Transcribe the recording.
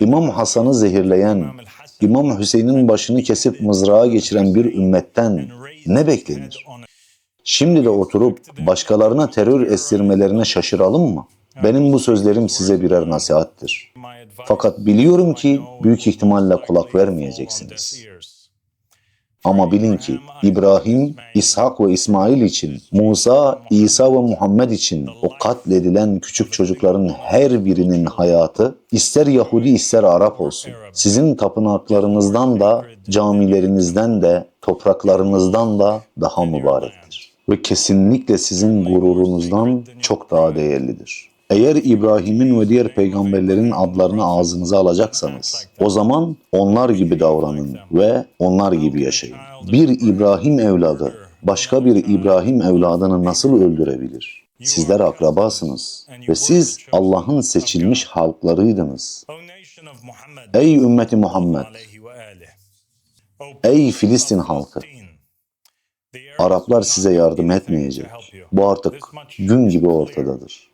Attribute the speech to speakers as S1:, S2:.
S1: İmam Hasan'ı zehirleyen, İmam Hüseyin'in başını kesip mızrağa geçiren bir ümmetten ne beklenir? Şimdi de oturup başkalarına terör estirmelerine şaşıralım mı? Benim bu sözlerim size birer nasihattir. Fakat biliyorum ki büyük ihtimalle kulak vermeyeceksiniz. Ama bilin ki İbrahim, İshak ve İsmail için, Musa, İsa ve Muhammed için o katledilen küçük çocukların her birinin hayatı ister Yahudi ister Arap olsun. Sizin tapınaklarınızdan da, camilerinizden de, topraklarınızdan da daha mübarektir. Ve kesinlikle sizin gururunuzdan çok daha değerlidir. Eğer İbrahim'in ve diğer peygamberlerin adlarını ağzınıza alacaksanız, o zaman onlar gibi davranın ve onlar gibi yaşayın. Bir İbrahim evladı başka bir İbrahim evladını nasıl öldürebilir? Sizler akrabasınız ve siz Allah'ın seçilmiş halklarıydınız. Ey ümmeti Muhammed, ey Filistin halkı, Araplar size yardım etmeyecek. Bu artık gün gibi ortadadır.